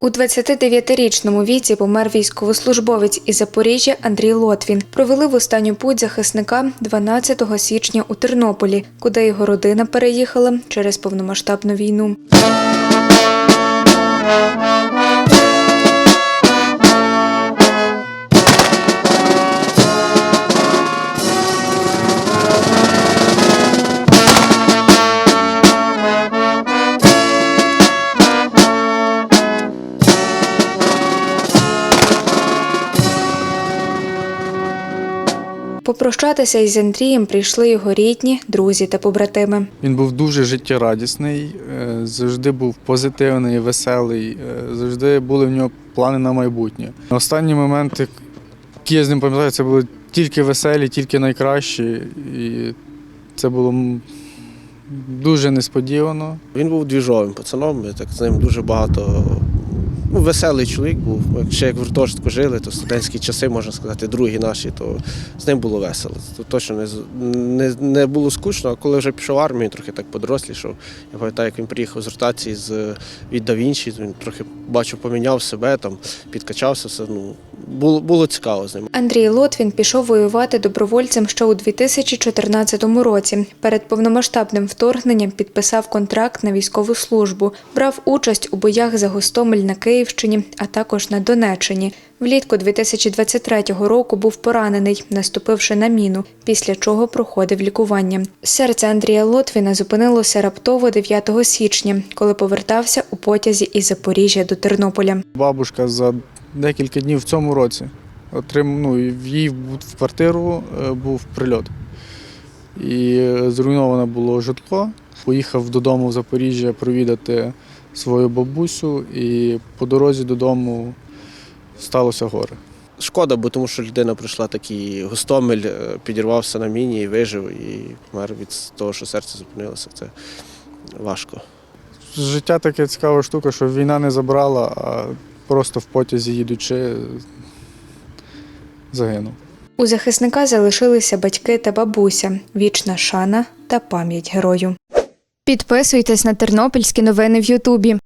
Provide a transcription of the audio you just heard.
У 29-річному віці помер військовослужбовець із Запоріжжя Андрій Лотвін. Провели в останню путь захисника 12 січня у Тернополі, куди його родина переїхала через повномасштабну війну. Попрощатися із Андрієм прийшли його рідні, друзі та побратими. Він був дуже життєрадісний, е, завжди був позитивний, веселий, е, завжди були в нього плани на майбутнє. Останні моменти, які я з ним пам'ятаю, це були тільки веселі, тільки найкращі. І це було дуже несподівано. Він був двіжовим пацаном, ми так з ним дуже багато. Ну, веселий чоловік був. Якщо як в гуртожитку жили, то студентські часи, можна сказати, другі наші, то з ним було весело. То точно не, не, не було скучно, а коли вже пішов в армію, трохи так подорослішав. Я пам'ятаю, як він приїхав з ротації з, від Давінчі, він трохи бачу, поміняв себе, там, підкачався, все. Ну, було, було цікаво з ним. Андрій Лотвін пішов воювати добровольцем ще у 2014 році. Перед повномасштабним вторгненням підписав контракт на військову службу, брав участь у боях за Гостомель на Київщині, а також на Донеччині. Влітку 2023 року був поранений, наступивши на міну, після чого проходив лікування. Серце Андрія Лотвіна зупинилося раптово 9 січня, коли повертався у потязі із Запоріжжя до Тернополя. Бабушка за декілька днів в цьому році отрим, ну, в її в квартиру е, був прильот. І е, зруйноване було житло. Поїхав додому в Запоріжжя провідати свою бабусю, і по дорозі додому сталося горе. Шкода, бо тому що людина пройшла такий гостомель, е, підірвався на міні і вижив, і помер від того, що серце зупинилося. Це важко. Життя таке цікава штука, що війна не забрала, а просто в потязі їдучи загинув. У захисника залишилися батьки та бабуся, вічна шана та пам'ять герою. Підписуйтесь на тернопільські новини в Ютубі.